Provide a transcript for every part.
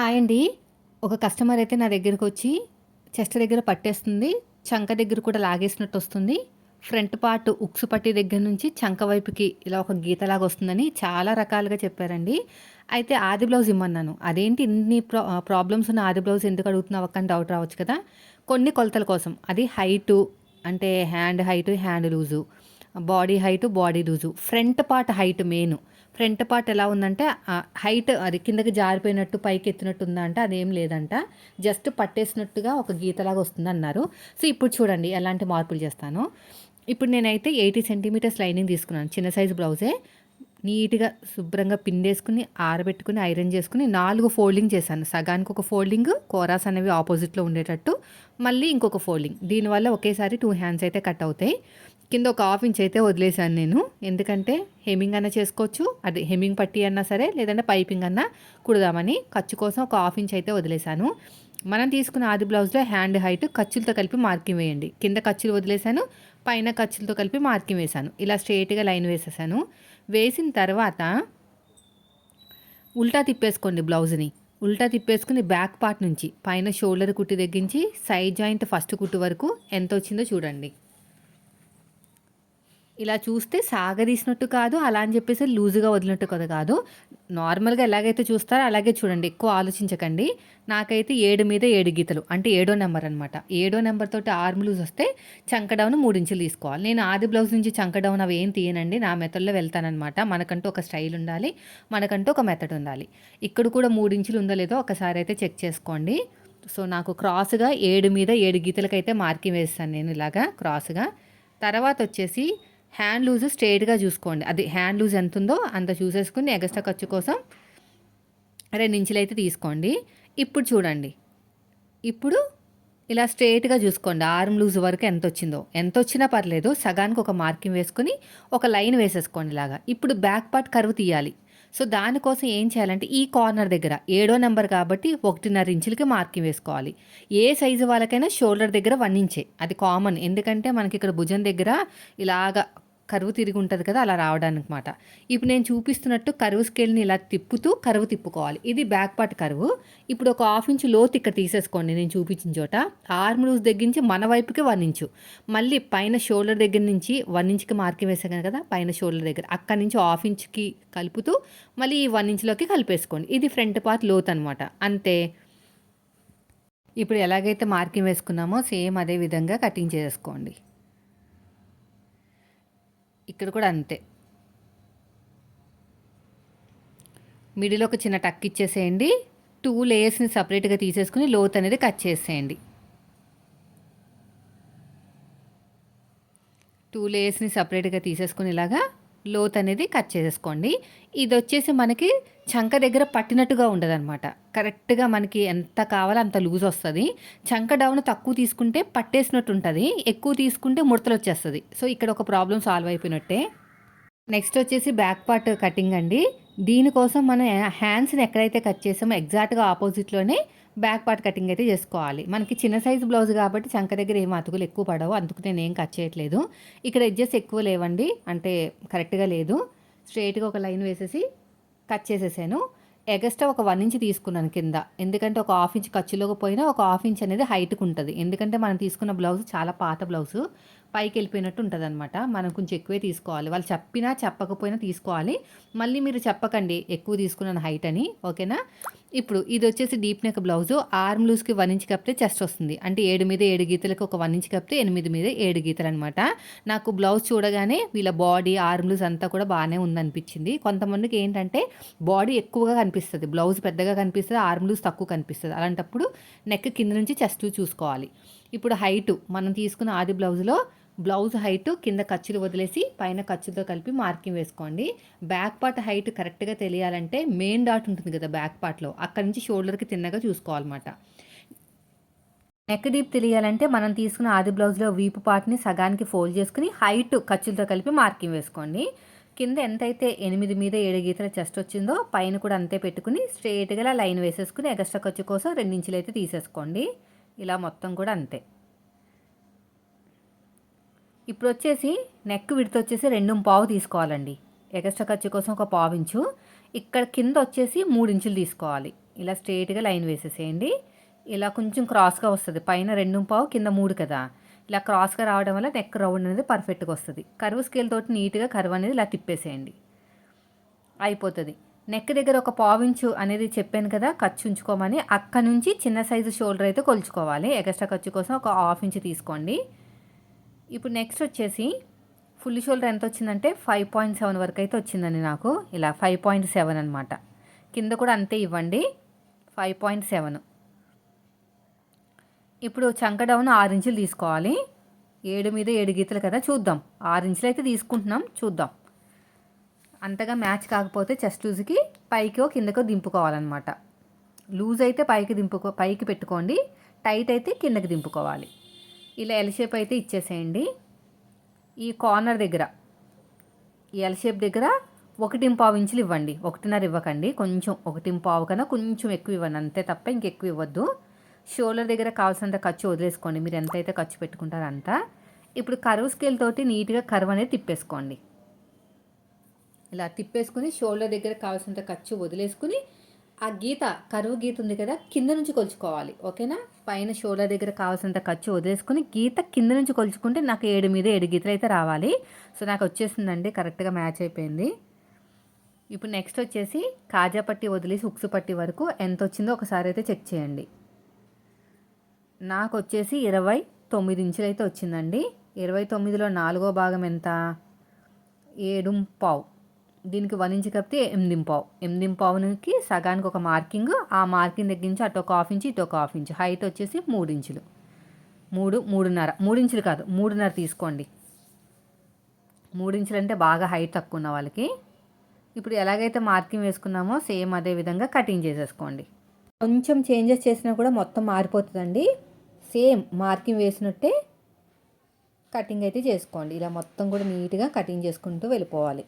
Hi అండి. ఒక customer అయితే నా దగ్గరకు వచ్చి చెస్ట్ దగ్గర పట్టేస్తుంది చంక దగ్గర కూడా లాగేసినట్టు వస్తుంది. ఫ్రంట్ పార్ట్ ఉక్సు పట్టి దగ్గర నుంచి చంక వైపుకి ఇలా ఒక గీతలాగా వస్తుందని చాలా రకాలుగా చెప్పారండి. అయితే ఆది బ్లౌజ్ ఇమ్మన్నాను. అదేంటి ఇన్ని ప్రా ప్రాబ్లమ్స్ ఉన్న ఆది బ్లౌజ్ ఎందుకు అడుగుతున్నావు? అక్క అని డౌట్ రావచ్చు కదా. కొన్ని కొలతల కోసం. అది హైటు అంటే hand height hand loose body height body loose front part height main front part ఎలా ఉందంటే హైట్ అది కిందకి జారిపోయినట్టు పైకి ఎత్తినట్టు ఉందా అంటే అదేం లేదంట. జస్ట్ పట్టేసినట్టుగా ఒక గీతలాగా వస్తుంది అన్నారు సో ఇప్పుడు చూడండి ఎలాంటి మార్పులు చేస్తాను. ఇప్పుడు నేనైతే ఎయిటీ సెంటీమీటర్స్ లైనింగ్ తీసుకున్నాను. చిన్న సైజు బ్లౌజే. నీట్గా శుభ్రంగా పిండేసుకుని ఆరబెట్టుకుని ఐరన్ చేసుకుని నాలుగు ఫోల్డింగ్ చేశాను. సగానికి ఒక ఫోల్డింగ్ కోరాస్ అనేవి ఆపోజిట్లో ఉండేటట్టు. మళ్ళీ ఇంకొక ఫోల్డింగ్. దీనివల్ల ఒకేసారి టూ హ్యాండ్స్ అయితే కట్ అవుతాయి. కింద ఒక హాఫ్ ఇంచ్ అయితే వదిలేశాను నేను. ఎందుకంటే హెమింగ్ అన్నా చేసుకోవచ్చు అది హెమింగ్ పట్టి అన్నా సరే లేదంటే పైపింగ్ అన్నా కుడదామని ఖర్చు కోసం ఒక హాఫ్ ఇంచ్ అయితే వదిలేశాను. మనం తీసుకున్న ఆది బ్లౌజ్లో హ్యాండ్ హైట్ ఖర్చులతో కలిపి మార్కింగ్ వేయండి. కింద ఖర్చులు వదిలేశాను పైన ఖర్చులతో కలిపి మార్కింగ్ వేశాను. ఇలా స్ట్రేట్గా లైన్ వేసేసాను. వేసిన తర్వాత ఉల్టా తిప్పేసుకోండి బ్లౌజ్ని ఉల్టా తిప్పేసుకుని బ్యాక్ పార్ట్ నుంచి పైన షోల్డర్ కుట్టి తగ్గించి సైడ్ జాయింట్ ఫస్ట్ కుట్టు వరకు ఎంత వచ్చిందో చూడండి. ఇలా చూస్తే సాగదీసినట్టు కాదు అలా అని చెప్పేసి లూజుగా వదిలినట్టు కదా కాదు. నార్మల్గా ఎలాగైతే చూస్తారో అలాగే చూడండి ఎక్కువ ఆలోచించకండి. నాకైతే ఏడు మీద ఏడు గీతలు అంటే ఏడో నెంబర్ అనమాట ఏడో నెంబర్ తోటి ఆర్మ్ లూజ్ వస్తే చంక డౌన్ మూడు ఇంచులు తీసుకోవాలి. నేను ఆది బ్లౌజ్ నుంచి చంక డౌన్ అవి ఏం తీయనండి నా మెథడ్లో వెళ్తానమాట మనకంటూ ఒక స్టైల్ ఉండాలి మనకంటూ ఒక మెథడ్ ఉండాలి. ఇక్కడ కూడా మూడించులు ఉందో లేదో ఒకసారి అయితే చెక్ చేసుకోండి. సో నాకు క్రాస్గా ఏడు మీద ఏడు గీతలకైతే మార్కింగ్ వేస్తాను నేను ఇలాగా క్రాస్గా. తర్వాత వచ్చేసి హ్యాండ్ లూజ్ స్ట్రేట్గా చూసుకోండి. అది హ్యాండ్ లూజ్ ఎంత ఉందో అంత చూసేసుకుని ఎగస్ట్రా ఖర్చు కోసం రెండు ఇంచులు అయితే తీసుకోండి. ఇప్పుడు చూడండి. ఇప్పుడు ఇలా స్ట్రేట్గా చూసుకోండి. ఆర్మ్ లూజ్ వరకు ఎంత వచ్చిందో. ఎంత వచ్చినా పర్లేదు సగానికి ఒక మార్కింగ్ వేసుకుని ఒక లైన్ వేసేసుకోండి ఇలాగా. ఇప్పుడు బ్యాక్ పార్ట్ కరువు తీయాలి. సో దానికోసం ఏం చేయాలంటే ఈ కార్నర్ దగ్గర ఏడో నెంబర్ కాబట్టి ఒకటిన్నర ఇంచులకి మార్కింగ్ వేసుకోవాలి. ఏ సైజు వాళ్ళకైనా షోల్డర్ దగ్గర వన్ ఇంచే. అది కామన్. ఎందుకంటే మనకి ఇక్కడ భుజం దగ్గర ఇలాగ కరువు తిరిగి ఉంటుంది కదా అలా రావడానికి మాట ఇప్పుడు నేను చూపిస్తున్నట్టు కరువు స్కేల్ని ఇలా తిప్పుతూ కరువు తిప్పుకోవాలి. ఇది బ్యాక్ పార్ట్ కరువు. ఇప్పుడు ఒక హాఫ్ ఇంచు లోతు ఇక్కడ తీసేసుకోండి నేను చూపించిన చోట. ఆర్మ్ లూజ్ దగ్గర నుంచి మన వైపుకి వన్ ఇంచు మళ్ళీ పైన షోల్డర్ దగ్గర నుంచి వన్ ఇంచ్కి మార్కింగ్ వేసాను కదా పైన షోల్డర్ దగ్గర. అక్కడి నుంచి హాఫ్ ఇంచ్కి కలుపుతూ మళ్ళీ ఈ వన్ ఇంచ్లోకి కలిపేసుకోండి. ఇది ఫ్రంట్ పార్ట్ లోత్ అనమాట అంతే. ఇప్పుడు ఎలాగైతే మార్కింగ్ వేసుకున్నామో సేమ్ అదే విధంగా కటింగ్ చేసుకోండి ఇక్కడ కూడా అంతే. మిడిల్ ఒక చిన్న టక్ ఇచ్చేసేయండి. టూ లేయర్స్ని సపరేట్గా తీసేసుకుని లోత్ అనేది కట్ చేసేయండి. టూ లేయర్స్ని సపరేట్గా తీసేసుకుని ఇలాగా లోత్ అనేది కట్ చేసేసుకోండి. ఇది వచ్చేసి మనకి చంక దగ్గర పట్టినట్టుగా ఉండదన్నమాట. కరెక్ట్గా మనకి ఎంత కావాలో అంత లూజ్ వస్తుంది. చంక డౌన్ తక్కువ తీసుకుంటే పట్టేసినట్టు ఉంటుంది. ఎక్కువ తీసుకుంటే ముడతలు వచ్చేస్తుంది. సో ఇక్కడ ఒక ప్రాబ్లం సాల్వ్ అయిపోయినట్టే. నెక్స్ట్ వచ్చేసి బ్యాక్ పార్ట్ కటింగ్ అండి. దీనికోసం మనం హ్యాండ్స్ని ఎక్కడైతే కట్ చేసామో ఎగ్జాక్ట్గా ఆపోజిట్లోనే బ్యాక్ పార్ట్ కటింగ్ అయితే చేసుకోవాలి. మనకి చిన్న సైజు బ్లౌజ్ కాబట్టి చంక దగ్గర ఏం అతుకులు ఎక్కువ పడవు. అందుకు నేను ఏం కట్ చేయట్లేదు. ఇక్కడ ఎడ్జెస్ ఎక్కువ లేవండి. అంటే కరెక్ట్గా లేదు. స్ట్రైట్గా ఒక లైన్ వేసేసి కట్ చేసేసాను. ఎగస్ట్రా ఒక వన్ ఇంచ్ తీసుకున్నాను కింద. ఎందుకంటే ఒక హాఫ్ ఇంచ్ ఖర్చులోకి పోయినా ఒక హాఫ్ ఇంచ్ అనేది హైట్కి ఉంటుంది. ఎందుకంటే మనం తీసుకున్న బ్లౌజ్ చాలా పాత బ్లౌజు పైకి వెళ్ళిపోయినట్టు ఉంటుంది అనమాట మనం కొంచెం ఎక్కువే తీసుకోవాలి. వాళ్ళు చెప్పినా చెప్పకపోయినా తీసుకోవాలి. మళ్ళీ మీరు చెప్పకండి ఎక్కువ తీసుకున్నాను హైట్ అని. ఓకేనా? ఇప్పుడు ఇది వచ్చేసి డీప్ నెక్ బ్లౌజు. ఆర్మ్ లూజ్కి వన్ ఇంచ్ కప్పితే చెస్ట్ వస్తుంది. అంటే ఏడు మీద ఏడు గీతలకు ఒక వన్ ఇంచ్ కప్పితే ఎనిమిది మీద ఏడు గీతలు అనమాట నాకు బ్లౌజ్ చూడగానే వీళ్ళ బాడీ ఆర్మ్ లూజ్ అంతా కూడా బాగానే ఉందనిపించింది. కొంతమందికి ఏంటంటే బాడీ ఎక్కువగా కనిపిస్తుంది. బ్లౌజ్ పెద్దగా కనిపిస్తుంది ఆర్మ్ లూజ్ తక్కువ కనిపిస్తుంది. అలాంటప్పుడు నెక్ కింద నుంచి చెస్ట్ చూసుకోవాలి. ఇప్పుడు హైటు. మనం తీసుకున్న ఆది బ్లౌజ్లో బ్లౌజ్ హైట్ కింద ఖర్చులు వదిలేసి పైన ఖర్చులతో కలిపి మార్కింగ్ వేసుకోండి. బ్యాక్ పార్ట్ హైట్ కరెక్ట్గా తెలియాలంటే మెయిన్ డాట్ ఉంటుంది కదా బ్యాక్ పార్ట్లో అక్కడి నుంచి షోల్డర్కి తిన్నగా చూసుకోవాలన్నమాట. నెక్ డీప్ తెలియాలంటే మనం తీసుకున్న ఆది బ్లౌజ్లో వీపు పార్ట్ని సగానికి ఫోల్డ్ చేసుకుని హైట్ ఖర్చులతో కలిపి మార్కింగ్ వేసుకోండి. కింద ఎంతైతే ఎనిమిది మీద ఏడు గీతల చెస్ట్ వచ్చిందో పైన కూడా అంతే పెట్టుకుని స్ట్రేట్గా లైన్ వేసేసుకుని ఎగస్ట్రా ఖర్చు కోసం రెండించులు అయితే తీసేసుకోండి. ఇలా మొత్తం కూడా అంతే. ఇప్పుడు వచ్చేసి నెక్ విడత వచ్చేసి రెండు పావు తీసుకోవాలండి. ఎగస్ట్రా ఖర్చు కోసం ఒక పావు ఇంచు. ఇక్కడ కింద వచ్చేసి మూడు ఇంచులు తీసుకోవాలి. ఇలా స్ట్రేట్గా లైన్ వేసేసేయండి. ఇలా కొంచెం క్రాస్గా వస్తుంది. పైన రెండు పావు కింద మూడు కదా. ఇలా క్రాస్గా రావడం వల్ల నెక్ రౌండ్ అనేది పర్ఫెక్ట్గా వస్తుంది. కరువు స్కేల్ తోటి నీట్గా కరువు అనేది ఇలా తిప్పేసేయండి. అయిపోతుంది. నెక్ దగ్గర ఒక పావించు అనేది చెప్పాను కదా ఖర్చు ఉంచుకోమని. అక్కడ నుంచి చిన్న సైజు షోల్డర్ అయితే కొలుచుకోవాలి. ఎక్స్ట్రా ఖర్చు కోసం ఒక హాఫ్ ఇంచ్ తీసుకోండి. ఇప్పుడు నెక్స్ట్ వచ్చేసి ఫుల్ షోల్డర్ ఎంత వచ్చిందంటే ఫైవ్ పాయింట్ సెవెన్ వరకు అయితే వచ్చిందండి నాకు. ఇలా ఫైవ్ పాయింట్ సెవెన్ అనమాట కింద కూడా అంతే ఇవ్వండి. ఫైవ్ పాయింట్ సెవెన్ ఇప్పుడు చంక డౌన్ ఆరు ఇంచులు తీసుకోవాలి. ఏడు మీద ఏడు గీతలు కదా చూద్దాం. ఆరు ఇంచులు అయితే తీసుకుంటున్నాం చూద్దాం. అంతగా మ్యాచ్ కాకపోతే చెస్ట్ లూజ్కి పైకో కిందకో దింపుకోవాలన్నమాట. లూజ్ అయితే పైకి దింపుకో పైకి పెట్టుకోండి. టైట్ అయితే కిందకి దింపుకోవాలి. ఇలా ఎల్ షేప్ అయితే ఇచ్చేసేయండి. ఈ కార్నర్ దగ్గర ఈ ఎల్ షేప్ దగ్గర ఒకటి పావు ఇంచులు ఇవ్వండి. ఒకటిన్నర ఇవ్వకండి. కొంచెం ఒకటి పావు కన్నా కొంచెం ఎక్కువ ఇవ్వండి. అంతే తప్ప ఇంకెక్కువ ఇవ్వద్దు. షోల్డర్ దగ్గర కావాల్సినంత ఖర్చు వదిలేసుకోండి. మీరు ఎంతైతే ఖర్చు పెట్టుకుంటారో అంత. ఇప్పుడు కరువు స్కేల్ తోటి నీట్గా కరువు అనేది తిప్పేసుకోండి. ఇలా తిప్పేసుకుని షోల్డర్ దగ్గర కావాల్సినంత ఖర్చు వదిలేసుకుని ఆ గీత కరువు గీత ఉంది కదా కింద నుంచి కొలుచుకోవాలి. ఓకేనా? పైన షోల్డర్ దగ్గర కావాల్సినంత ఖర్చు వదిలేసుకుని గీత కింద నుంచి కొలుచుకుంటే నాకు ఏడు మీద ఏడు గీతలు అయితే రావాలి. సో నాకు వచ్చేసిందండి కరెక్ట్గా మ్యాచ్ అయిపోయింది. ఇప్పుడు నెక్స్ట్ వచ్చేసి కాజా పట్టి వదిలేసి ఉక్సు పట్టి వరకు ఎంత వచ్చిందో ఒకసారి అయితే చెక్ చేయండి. నాకు వచ్చేసి ఇరవై తొమ్మిది ఇంచులు అయితే వచ్చిందండి. ఇరవై తొమ్మిదిలో నాలుగో భాగం ఎంత? ఏడు పావు. దీనికి వన్ ఇంచ్ కప్పితే ఎనిమిది పావు. ఎనిమిది పావుకి సగానికి ఒక మార్కింగ్ ఆ మార్కింగ్ దగ్గర నుంచి అటు ఒక హాఫ్ ఇంచ్ ఇటు ఒక హాఫ్ ఇంచ్. హైట్ వచ్చేసి మూడు ఇంచులు. మూడు మూడున్నర. మూడు ఇంచులు కాదు మూడున్నర తీసుకోండి. మూడు ఇంచులు అంటే బాగా హైట్ తక్కువ ఉన్న వాళ్ళకి. ఇప్పుడు ఎలాగైతే మార్కింగ్ వేసుకున్నామో సేమ్ అదే విధంగా కటింగ్ చేసేసుకోండి. కొంచెం చేంజెస్ చేసినా కూడా మొత్తం మారిపోతుందండి. సేమ్ మార్కింగ్ వేసినట్టే కటింగ్ అయితే చేసుకోండి. ఇలా మొత్తం కూడా నీట్గా కటింగ్ చేసుకుంటూ వెళ్ళిపోవాలి.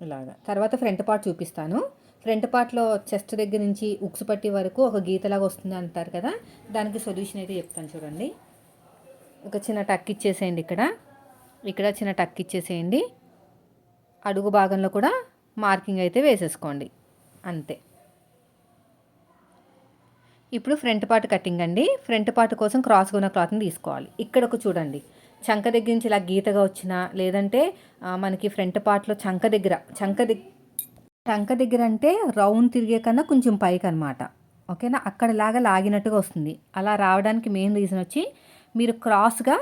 ఇలాగా. తర్వాత ఫ్రంట్ పార్ట్ చూపిస్తాను. ఫ్రంట్ పార్ట్లో చెస్ట్ దగ్గర నుంచి ఉక్సు పట్టి వరకు ఒక గీతలాగా వస్తుంది అంటారు కదా దానికి సొల్యూషన్ అయితే చెప్తాను చూడండి. ఒక చిన్న టక్ ఇచ్చేసేయండి ఇక్కడ. ఇక్కడ చిన్న టక్ ఇచ్చేసేయండి. అడుగు భాగంలో కూడా మార్కింగ్ అయితే వేసేసుకోండి. అంతే. ఇప్పుడు ఫ్రంట్ పార్ట్ కటింగ్ అండి. ఫ్రంట్ పార్ట్ కోసం క్రాస్గా ఉన్న క్లాత్ని తీసుకోవాలి. ఇక్కడ ఒక చూడండి. చంక దగ్గర నుంచి ఇలా గీతగా వచ్చిన లేదంటే మనకి ఫ్రంట్ పార్ట్లో చంక దగ్గర చంక దగ్గర చంక దగ్గర అంటే రౌండ్ తిరిగే కన్నా కొంచెం పైకి అనమాట ఓకేనా? అక్కడ లాగా లాగినట్టుగా వస్తుంది. అలా రావడానికి మెయిన్ రీజన్ వచ్చి మీరు క్రాస్గా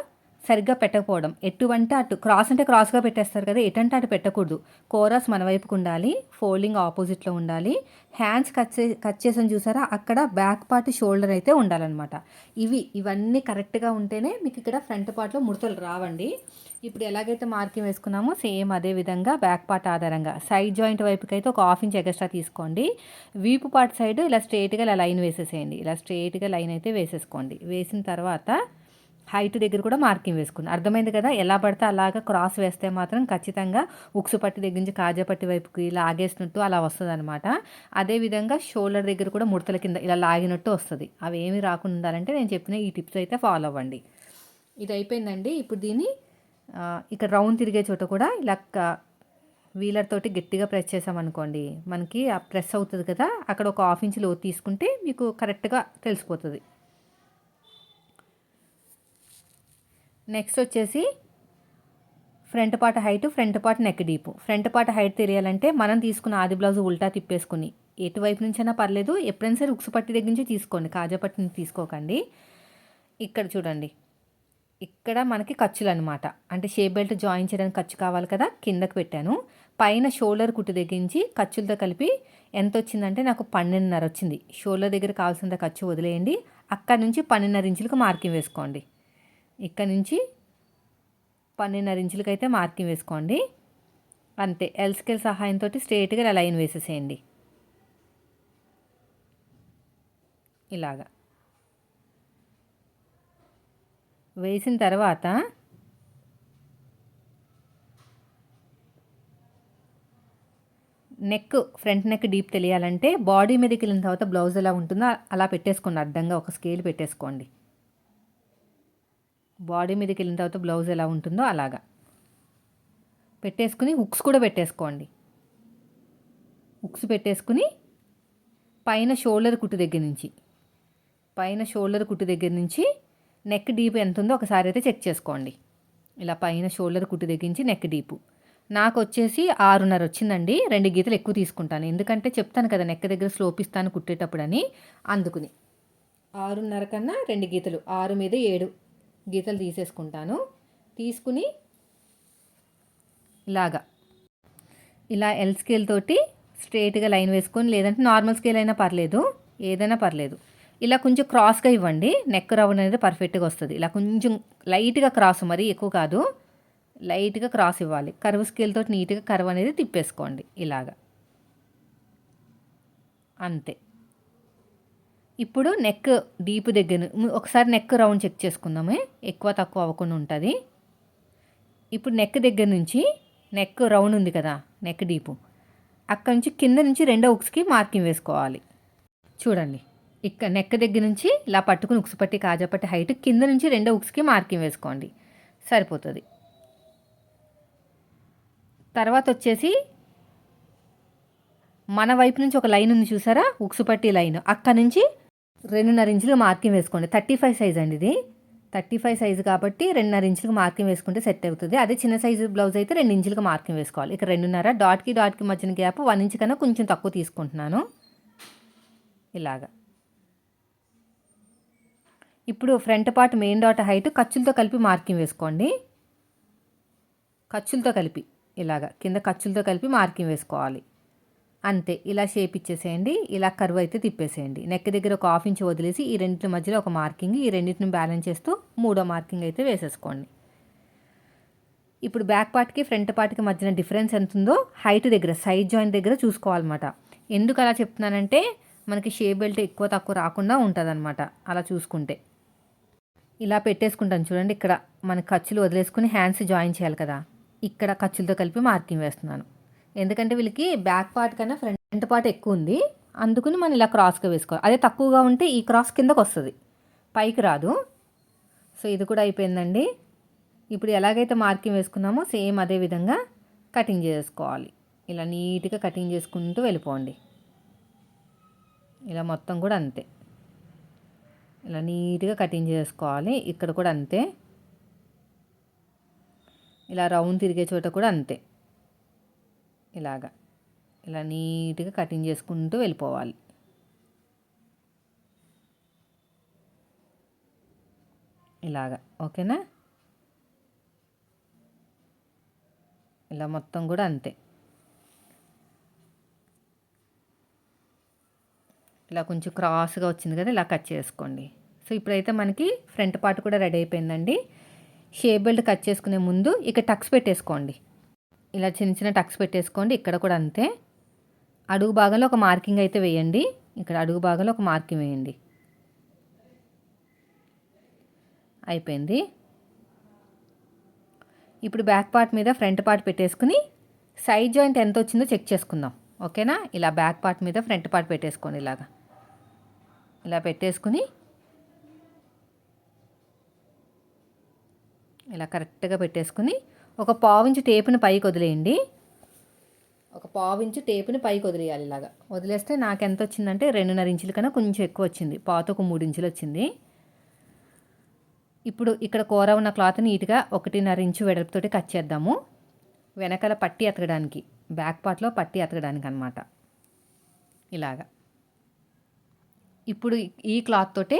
సరిగ్గా పెట్టకపోవడం. ఎటువంటి అటు క్రాస్ అంటే క్రాస్గా పెట్టేస్తారు కదా ఎటంటే అటు పెట్టకూడదు. కోరస్ మన వైపుకు ఉండాలి ఫోల్డింగ్ ఆపోజిట్లో ఉండాలి. హ్యాండ్స్ కట్ చే కట్ చేసాను చూసారా? అక్కడ బ్యాక్ పార్ట్ షోల్డర్ అయితే ఉండాలన్నమాట. ఇవి ఇవన్నీ కరెక్ట్గా ఉంటేనే మీకు ఇక్కడ ఫ్రంట్ పార్ట్లో ముడతలు రావండి. ఇప్పుడు ఎలాగైతే మార్కింగ్ వేసుకున్నామో సేమ్ అదే విధంగా బ్యాక్ పార్ట్ ఆధారంగా. సైడ్ జాయింట్ వైపుకైతే ఒక హాఫ్ ఇంచ్ ఎగస్ట్రా తీసుకోండి. వీపు పార్ట్ సైడ్ ఇలా స్ట్రేట్గా ఇలా లైన్ వేసేసేయండి. ఇలా స్ట్రేట్గా లైన్ అయితే వేసేసుకోండి. వేసిన తర్వాత హైట్ దగ్గర కూడా మార్కింగ్ వేసుకుంది. అర్థమైంది కదా? ఎలా పడితే అలాగా క్రాస్ వేస్తే మాత్రం ఖచ్చితంగా ఉక్సు పట్టి దగ్గర నుంచి కాజా పట్టి వైపుకి లాగేసినట్టు అలా వస్తుంది అనమాట అదేవిధంగా షోల్డర్ దగ్గర కూడా ముడతల కింద ఇలా లాగినట్టు వస్తుంది. అవి ఏమి రాకుండా ఉండాలంటే నేను చెప్పిన ఈ టిప్స్ అయితే ఫాలో అవ్వండి. ఇది అయిపోయిందండి. ఇప్పుడు దీన్ని ఇక్కడ రౌండ్ తిరిగే చోట కూడా ఇలా వీలర్ తోటి గట్టిగా ప్రెస్ చేసామనుకోండి మనకి ఆ ప్రెస్ అవుతుంది కదా? అక్కడ ఒక హాఫ్ ఇంచ్లో తీసుకుంటే మీకు కరెక్ట్గా తెలిసిపోతుంది. నెక్స్ట్ వచ్చేసి front part height front part neck deep front part height తెలియాలంటే మనం తీసుకున్న ఆది బ్లౌజ్ ఉల్టా తిప్పేసుకుని. ఎటువైపు నుంచైనా పర్లేదు ఎప్పుడైనా సరే ఉక్సు పట్టి దగ్గర నుంచి తీసుకోండి. కాజా పట్టిని తీసుకోకండి. ఇక్కడ చూడండి. ఇక్కడ మనకి ఖర్చులు అనమాట అంటే షేప్ బెల్ట్ జాయిన్ చేయడానికి ఖర్చు కావాలి కదా కిందకు పెట్టాను. పైన షోల్డర్ కుట్టు దగ్గర ఖర్చులతో కలిపి ఎంత వచ్చిందంటే నాకు పన్నెండున్నర వచ్చింది. షోల్డర్ దగ్గర కావాల్సినంత ఖర్చు వదిలేయండి. అక్కడ నుంచి పన్నెండున్నర ఇంచులకు మార్కింగ్ వేసుకోండి. ఇక్కడ నుంచి పన్నెండున్నర ఇంచులకి అయితే మార్కింగ్ వేసుకోండి. అంతే ఎల్ స్కేల్ సహాయంతో స్ట్రేట్గా లైన్ వేసేసేయండి. ఇలాగా. వేసిన తర్వాత నెక్ ఫ్రంట్ నెక్ డీప్ తెలియాలంటే బాడీ మీదకి వెళ్ళిన తర్వాత బ్లౌజ్ ఎలా ఉంటుందో అలా పెట్టేసుకోండి. అడ్డంగా ఒక స్కేల్ పెట్టేసుకోండి. బాడీ మీదకి వెళ్ళిన తర్వాత బ్లౌజ్ ఎలా ఉంటుందో అలాగా. పెట్టేసుకుని హుక్స్ కూడా పెట్టేసుకోండి. హుక్స్ పెట్టేసుకుని పైన షోల్డర్ కుట్టు దగ్గర నుంచి పైన షోల్డర్ కుట్టు దగ్గర నుంచి నెక్ డీప్ ఎంత ఉందో ఒకసారి అయితే చెక్ చేసుకోండి. ఇలా పైన షోల్డర్ కుట్టు దగ్గర నుంచి నెక్ డీపు. నాకు వచ్చేసి ఆరున్నర వచ్చిందండి రెండు గీతలు ఎక్కువ తీసుకుంటాను. ఎందుకంటే చెప్తాను కదా నెక్ దగ్గర స్లోప్ ఇస్తాను కుట్టేటప్పుడని అందుకుని. ఆరున్నర కన్నా రెండు గీతలు ఆరు మీద ఏడు. గీతలు తీసేసుకుంటాను. తీసుకుని ఇలాగా ఇలా ఎల్ స్కేల్ తోటి స్ట్రేట్గా లైన్ వేసుకొని లేదంటే నార్మల్ స్కేల్ అయినా పర్లేదు ఏదైనా పర్లేదు. ఇలా కొంచెం క్రాస్గా ఇవ్వండి. నెక్ రౌండ్ అనేది పర్ఫెక్ట్గా వస్తుంది. ఇలా కొంచెం లైట్గా క్రాస్ మరీ ఎక్కువ కాదు. లైట్గా క్రాస్ ఇవ్వాలి. కరువు స్కేల్తో నీట్గా కరువు అనేది తిప్పేసుకోండి. ఇలాగా. అంతే. ఇప్పుడు నెక్ డీప్ దగ్గర ఒకసారి నెక్ రౌండ్ చెక్ చేసుకుందామే. ఎక్కువ తక్కువ అవ్వకుండా ఉంటుంది. ఇప్పుడు నెక్ దగ్గర నుంచి నెక్ రౌండ్ ఉంది కదా నెక్ డీపు అక్కడ నుంచి కింద నుంచి రెండో ఉక్స్కి మార్కింగ్ వేసుకోవాలి. చూడండి ఇక్కడ నెక్ దగ్గర నుంచి ఇలా పట్టుకుని ఉక్స్ పట్టి కాజాపట్టి హైట్ కింద నుంచి రెండో ఉక్స్కి మార్కింగ్ వేసుకోండి. సరిపోతుంది. తర్వాత వచ్చేసి మన వైపు నుంచి ఒక లైన్ ఉంది చూసారా? ఉక్సుపట్టి లైన్. అక్కడ నుంచి రెండున్నర ఇంచులు మార్కింగ్ వేసుకోండి. థర్టీ ఫైవ్ సైజ్ అండి ఇది. థర్టీ ఫైవ్ సైజు కాబట్టి రెండున్నర ఇంచులకు మార్కింగ్ వేసుకుంటే సెట్ అవుతుంది. అదే చిన్న సైజు బ్లౌజ్ అయితే రెండు ఇంచులకు మార్కింగ్ వేసుకోవాలి. ఇక రెండున్నర డాట్కి డాట్కి మధ్యన గ్యాప్ వన్ ఇంచ్ కన్నా కొంచెం తక్కువ తీసుకుంటున్నాను. ఇలాగా. ఇప్పుడు front part main dot height ఖర్చులతో కలిపి మార్కింగ్ వేసుకోండి. ఖర్చులతో కలిపి. ఇలాగా. కింద ఖర్చులతో కలిపి మార్కింగ్ వేసుకోవాలి. అంతే ఇలా షేప్ ఇచ్చేసేయండి ఇలా కర్వ్ అయితే తిప్పేసేయండి. నెక్ దగ్గర ఒక హాఫ్ ఇంచ్ వదిలేసి ఈ రెండింటి మధ్యలో ఒక మార్కింగ్ ఈ రెండింటిని బ్యాలెన్స్ చేస్తూ మూడో మార్కింగ్ అయితే వేసేసుకోండి. ఇప్పుడు బ్యాక్ పార్ట్కి ఫ్రంట్ పార్ట్కి మధ్యన డిఫరెన్స్ ఎంత ఉందో హైట్ దగ్గర సైడ్ జాయింట్ దగ్గర చూసుకోవాలన్నమాట. ఎందుకు అలా చెప్తున్నానంటే మనకి షేప్ బెల్ట్ ఎక్కువ తక్కువ రాకుండా ఉంటుందన్నమాట అలా చూసుకుంటే. ఇలా పెట్టేసుకుంటాను చూడండి ఇక్కడ మన ఖర్చులు వదిలేసుకుని హ్యాండ్స్ జాయిన్ చేయాలి కదా ఇక్కడ ఖర్చులతో కలిపి మార్కింగ్ వేస్తున్నాను. ఎందుకంటే వీళ్ళకి బ్యాక్ పార్ట్ కన్నా ఫ్రంట్ పార్ట్ ఎక్కువ ఉంది అందుకని మనం ఇలా క్రాస్గా వేసుకోవాలి. అదే తక్కువగా ఉంటే ఈ క్రాస్ కిందకు వస్తుంది. పైకి రాదు. సో ఇది కూడా అయిపోయిందండి. ఇప్పుడు ఎలాగైతే మార్కింగ్ వేసుకున్నామో సేమ్ అదే విధంగా కటింగ్ చేసుకోవాలి. ఇలా నీట్గా కటింగ్ చేసుకుంటూ వెళ్ళిపోండి. ఇలా మొత్తం కూడా అంతే. ఇలా నీట్గా కటింగ్ చేసుకోవాలి. ఇక్కడ కూడా అంతే. ఇలా రౌండ్ తిరిగే చోట కూడా అంతే. ఇలాగా. ఇలా నీట్గా కటింగ్ చేసుకుంటూ వెళ్ళిపోవాలి. ఇలాగా. ఓకేనా? ఇలా మొత్తం కూడా అంతే. ఇలా కొంచెం క్రాస్గా వచ్చింది కదా ఇలా కట్ చేసుకోండి. సో ఇప్పుడైతే మనకి ఫ్రంట్ పార్ట్ కూడా రెడీ అయిపోయిందండి. షేప్ బెల్ట్ కట్ చేసుకునే ముందు ఇక టక్స్ పెట్టేసుకోండి. ఇలా చిన్న చిన్న టక్స్ పెట్టేసుకోండి. ఇక్కడ కూడా అంతే. అడుగు భాగంలో ఒక మార్కింగ్ అయితే వేయండి. ఇక్కడ అడుగు భాగంలో ఒక మార్కింగ్ వేయండి. అయిపోయింది. ఇప్పుడు బ్యాక్ పార్ట్ మీద ఫ్రంట్ పార్ట్ పెట్టేసుకుని సైడ్ జాయింట్ ఎంత వచ్చిందో చెక్ చేసుకుందాం. ఓకేనా? ఇలా బ్యాక్ పార్ట్ మీద ఫ్రంట్ పార్ట్ పెట్టేసుకోండి ఇలాగా. ఇలా పెట్టేసుకుని ఇలా కరెక్ట్గా పెట్టేసుకుని ఒక పావించు టేపుని పైకి వదిలేయండి. ఒక పావించు టేపుని పైకి వదిలేయాలి ఇలాగా. వదిలేస్తే నాకు ఎంత వచ్చిందంటే రెండున్నర ఇంచుల కన్నా కొంచెం ఎక్కువ వచ్చింది. పాత ఒక మూడు ఇంచులు వచ్చింది. ఇప్పుడు ఇక్కడ కూర ఉన్న క్లాత్ నీట్గా ఒకటిన్నర ఇంచు వెడల్పుతోటి కట్ చేద్దాము. వెనకాల పట్టి ఎతకడానికి బ్యాక్ పార్ట్లో పట్టి ఎతకడానికి అనమాట ఇలాగా. ఇప్పుడు ఈ క్లాత్ తోటే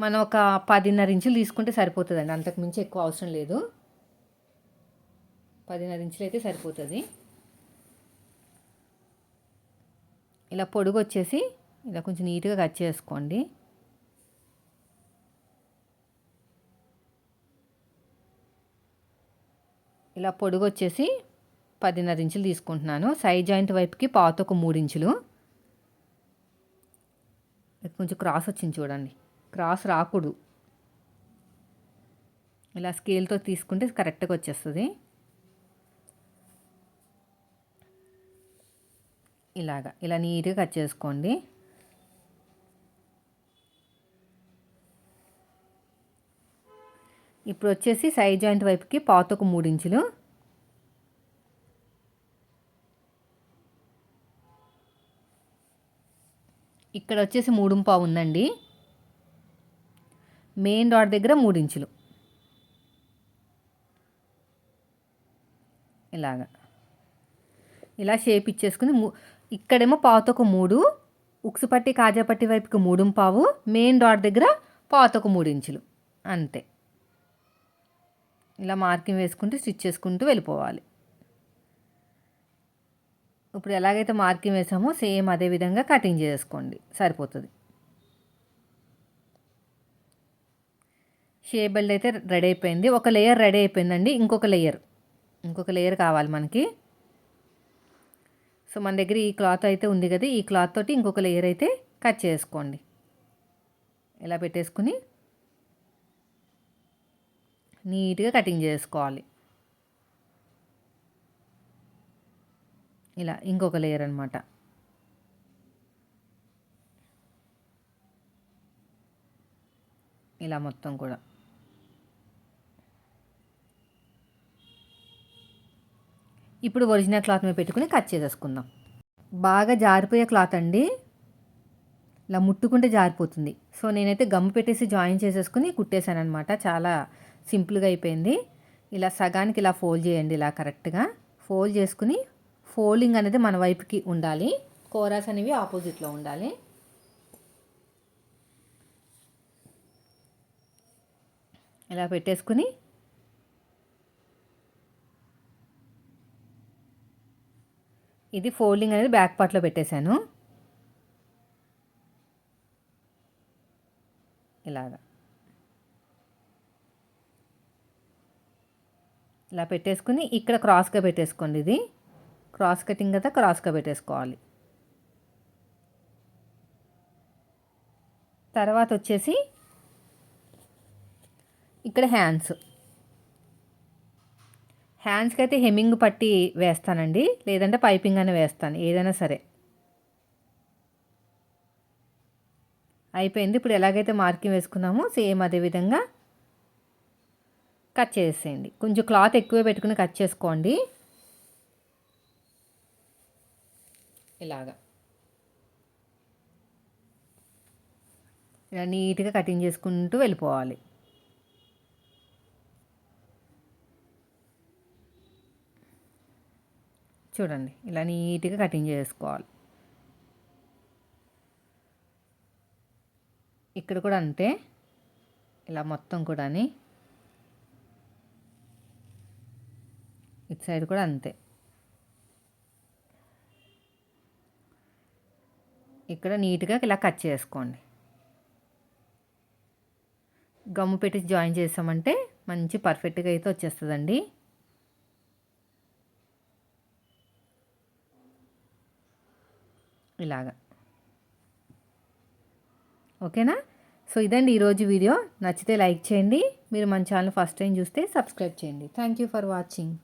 మనం ఒక పదిన్నర ఇంచులు తీసుకుంటే సరిపోతుందండి. అంతకు మించి ఎక్కువ అవసరం లేదు. పదిన్నర ఇంచులు అయితే సరిపోతుంది. ఇలా పొడుగు వచ్చేసి ఇలా కొంచెం నీట్గా కట్ చేసుకోండి. ఇలా పొడుగు వచ్చేసి పదిన్నర ఇంచులు తీసుకుంటున్నాను. సైడ్ జాయింట్ వైపుకి పాత ఒక మూడు ఇంచులు. కొంచెం క్రాస్ వచ్చింది చూడండి. క్రాస్ రాకూడదు. ఇలా స్కేల్తో తీసుకుంటే కరెక్ట్గా వచ్చేస్తుంది. ఇలాగా. ఇలా నీట్గా కట్ చేసుకోండి. ఇప్పుడు వచ్చేసి సైడ్ జాయింట్ వైపుకి పాతకు మూడించులు ఇక్కడ వచ్చేసి మూడు పావు ఉందండి. మెయిన్ డాట్ దగ్గర మూడు ఇంచులు. ఇలాగా. ఇలా షేప్ ఇచ్చేసుకుని ఇక్కడేమో పావుతొక మూడు ఉక్సుపట్టి కాజాపట్టి వైపుకి మూడు పావు మెయిన్ డాట్ దగ్గర పావుతొక మూడు ఇంచులు. అంతే. ఇలా మార్కింగ్ వేసుకుంటూ స్టిచ్ చేసుకుంటూ వెళ్ళిపోవాలి. ఇప్పుడు ఎలాగైతే మార్కింగ్ వేసామో సేమ్ అదే విధంగా కటింగ్ చేసుకోండి. సరిపోతుంది. షేప్ బెల్ట్ అయితే రెడీ అయిపోయింది. ఒక లేయర్ రెడీ అయిపోయిందండి. ఇంకొక లేయర్. ఇంకొక లేయర్ కావాలి మనకి. సో మన దగ్గర ఈ క్లాత్ అయితే ఉంది కదా ఈ క్లాత్ తోటి ఇంకొక లేయర్ అయితే కట్ చేసుకోండి. ఇలా పెట్టేసుకుని నీట్గా కటింగ్ చేసుకోవాలి. ఇలా ఇంకొక లేయర్ అనమాట ఇలా మొత్తం కూడా. ఇప్పుడు ఒరిజినల్ క్లాత్ మీద పెట్టుకుని కట్ చేసేసుకుందాం. బాగా జారిపోయే క్లాత్ అండి. ఇలా ముట్టుకుంటే జారిపోతుంది. సో నేనైతే గమ్ పెట్టేసి జాయిన్ చేసేసుకుని కుట్టేశాను అనమాట చాలా సింపుల్గా అయిపోయింది. ఇలా సగానికి ఇలా ఫోల్డ్ చేయండి ఇలా కరెక్ట్గా. ఫోల్డ్ చేసుకుని ఫోల్డింగ్ అనేది మన వైపుకి ఉండాలి. కోరాస్ అనేవి ఆపోజిట్లో ఉండాలి. ఇలా పెట్టేసుకుని ఇది ఫోల్డింగ్ అనేది బ్యాక్ పార్ట్లో పెట్టేశాను. ఇలాగా. ఇలా పెట్టేసుకుని ఇక్కడ క్రాస్గా పెట్టేసుకోండి ఇది. క్రాస్ కటింగ్ కదా క్రాస్గా పెట్టేసుకోవాలి. తర్వాత వచ్చేసి ఇక్కడ హ్యాండ్స్. హ్యాండ్స్కి అయితే హెమ్మింగ్ పట్టి వేస్తానండి. లేదంటే పైపింగ్ అని వేస్తాను ఏదైనా సరే. అయిపోయింది. ఇప్పుడు ఎలాగైతే మార్కింగ్ వేసుకున్నామో సేమ్ అదే విధంగా కట్ చేసేయండి. కొంచెం క్లాత్ ఎక్కువ పెట్టుకుని కట్ చేసుకోండి. ఇలాగా. ఇలా నీట్గా కటింగ్ చేసుకుంటూ వెళ్ళిపోవాలి. చూడండి ఇలా నీట్గా కటింగ్ చేసుకోవాలి. ఇక్కడ కూడా అంతే ఇలా మొత్తం కూడా ఇటు సైడ్ కూడా అంతే. ఇక్కడ నీట్గా ఇలా కట్ చేసుకోండి. గమ్ము పెట్టి జాయిన్ చేసామంటే మంచి పర్ఫెక్ట్గా అయితే వచ్చేస్తుందండి. ఇలాగా. ఓకేనా? సో ఇదండి ఈరోజు వీడియో. నచ్చితే లైక్ చేయండి. మీరు మన ఛానల్ ఫస్ట్ టైం చూస్తే సబ్స్క్రైబ్ చేయండి. Thank you for watching.